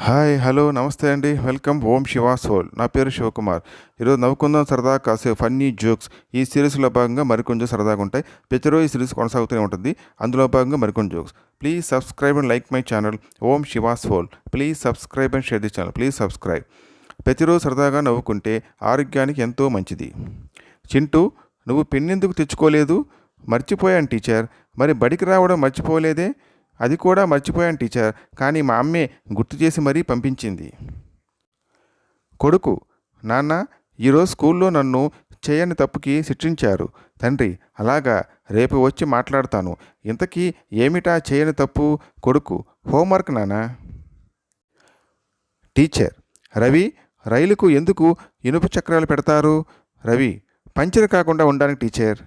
Hi hello నమస్తే అండి. Welcome. Om Shivas soul. నా పేరు శివకుమార్. ఈరోజు నవ్వుకుందాం సరదా కాసే ఫన్నీ జోక్స్. ఈ సిరీస్లో భాగంగా మరికొంచెం సరదాగా ఉంటాయి. ప్రతిరోజు ఈ సిరీస్ కొనసాగుతూనే ఉంటుంది. అందులో భాగంగా మరికొన్ని jokes. Please subscribe and like my channel. Om Shivas soul. Please subscribe and share the channel. Please subscribe. ప్రతిరోజు సరదాగా నవ్వుకుంటే ఆరోగ్యానికి ఎంతో మంచిది. చింటూ నువ్వు పెన్నెందుకు తెచ్చుకోలేదు? మర్చిపోయాను టీచర్. మరి బడికి రావడం మర్చిపోలేదే? అది కూడా మర్చిపోయాను టీచర్. కానీ మా అమ్మే గుర్తు చేసి మరీ పంపించింది. కొడుకు నాన్న ఈరోజు స్కూల్లో నన్ను చేయని తప్పుకి శిక్షించారు. తండ్రి అలాగా రేపు వచ్చి మాట్లాడతాను. ఇంతకీ ఏమిటా చేయని తప్పు? కొడుకు హోంవర్క్ నానా టీచర్ రవి రైలుకు ఎందుకు ఇనుప చక్రాలు పెడతారు? రవి పంచర్ కాకుండా ఉండడానికి టీచర్.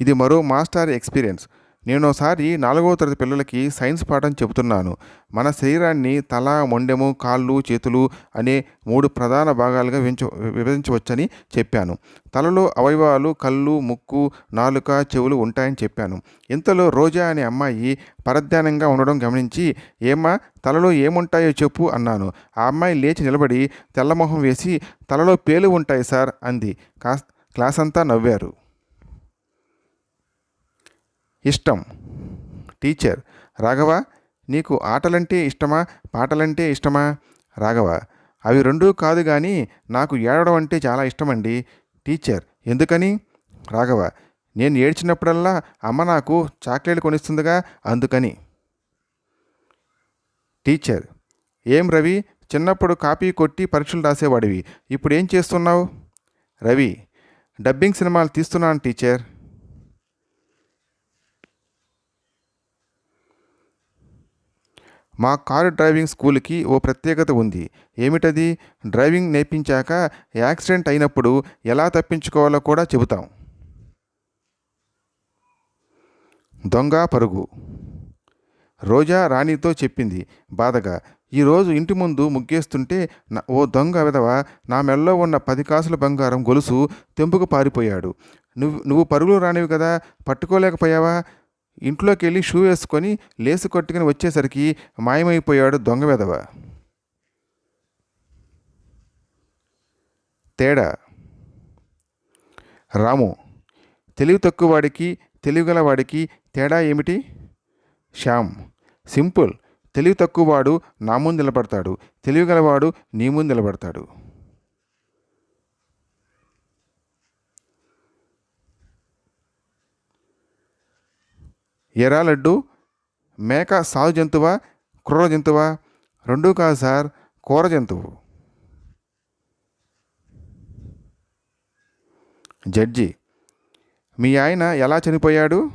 ఇది మరో మాస్టర్ ఎక్స్పీరియన్స్. నేను ఒకసారి నాలుగవ తరగతి పిల్లలకి సైన్స్ పాఠం చెబుతున్నాను. మన శరీరాన్ని తల మొండెము కాళ్ళు చేతులు అనే మూడు ప్రధాన భాగాలుగా వించ విభజించవచ్చని చెప్పాను. తలలో అవయవాలు కళ్ళు ముక్కు నాలుక చెవులు ఉంటాయని చెప్పాను. ఇంతలో రోజా అనే అమ్మాయి పరధ్యానంగా ఉండడం గమనించి ఏమ్మా తలలో ఏముంటాయో చెప్పు అన్నాను. ఆ అమ్మాయి లేచి నిలబడి తెల్లమొహం వేసి తలలో పేలు ఉంటాయి సార్ అంది. కాస్ క్లాస్ అంతా నవ్వారు. ఇష్టం. టీచర్ రాఘవ నీకు ఆటలంటే ఇష్టమా? పాటలంటే ఇష్టమా? రాఘవ అవి రెండూ కాదు కానీ నాకు ఏడవడం అంటే చాలా ఇష్టమండి. టీచర్ ఎందుకని? రాఘవ నేను ఏడ్చినప్పుడల్లా అమ్మ నాకు చాక్లెట్ కొనిస్తుందిగా అందుకని. టీచర్ ఏం రవి? చిన్నప్పుడు కాపీ కొట్టి పరీక్షలు రాసేవాడివి ఇప్పుడు ఏం చేస్తున్నావు? రవి డబ్బింగ్ సినిమాలు తీస్తున్నాను టీచర్. మా కారు డ్రైవింగ్ స్కూల్కి ఓ ప్రత్యేకత ఉంది. ఏమిటది? డ్రైవింగ్ నేర్పించాక యాక్సిడెంట్ అయినప్పుడు ఎలా తప్పించుకోవాలో కూడా చెబుతాం. దొంగ పరుగు. రోజా రాణితో చెప్పింది. బాధగా ఈరోజు ఇంటి ముందు ముగ్గేస్తుంటే ఓ దొంగ విధవ నా మెల్లో ఉన్న పది కాసుల బంగారం గొలుసు తెంపుకు పారిపోయాడు. నువ్వు నువ్వు పరుగులు రానివి కదా పట్టుకోలేకపోయావా? ఇంట్లోకి వెళ్ళి షూ వేసుకొని లేసు కొట్టుకుని వచ్చేసరికి మాయమైపోయాడు దొంగ వెధవ. తేడా? రాము తెలివి తక్కువ వాడికి తెలివిగల వాడికి తేడా ఏమిటి? శ్యామ్ సింపుల్. తెలివి తక్కువ వాడు నా ముందు నిలబడతాడు. తెలివిగలవాడు నీ ముందు నిలబడతాడు. ఎరా లడ్డు మేక సాగు జంతువా క్రూర జంతువా రెండూ కాదు సార్ కూర జంతువు. జడ్జి మీ ఆయన ఎలా చనిపోయాడు?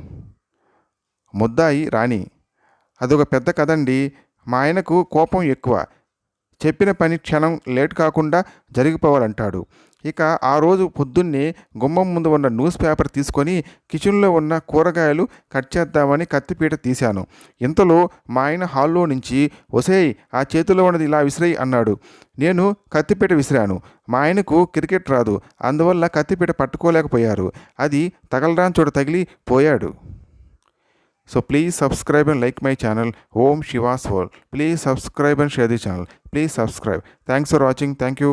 ముద్దాయి రాణి అదొక పెద్ద కదండి మా ఆయనకు కోపం ఎక్కువ. చెప్పిన పని క్షణం లేట్ కాకుండా జరిగిపోవాలంటాడు. ఇక ఆ రోజు పొద్దున్నే గుమ్మం ముందు ఉన్న న్యూస్ పేపర్ తీసుకొని కిచెన్లో ఉన్న కూరగాయలు కట్ చేద్దామని కత్తిపీట తీశాను. ఇంతలో మా ఆయన హాల్లో నుంచి ఒసేయ్ ఆ చేతిలో ఉన్నది ఇలా విసిరేయి అన్నాడు. నేను కత్తిపీట విసిరాను. మా ఆయనకు క్రికెట్ రాదు. అందువల్ల కత్తిపీట పట్టుకోలేకపోయారు. అది తగలరాని చోట తగిలి పోయాడు. So please subscribe and like my channel Om Shivas world please subscribe and share the channel please subscribe thanks for watching thank you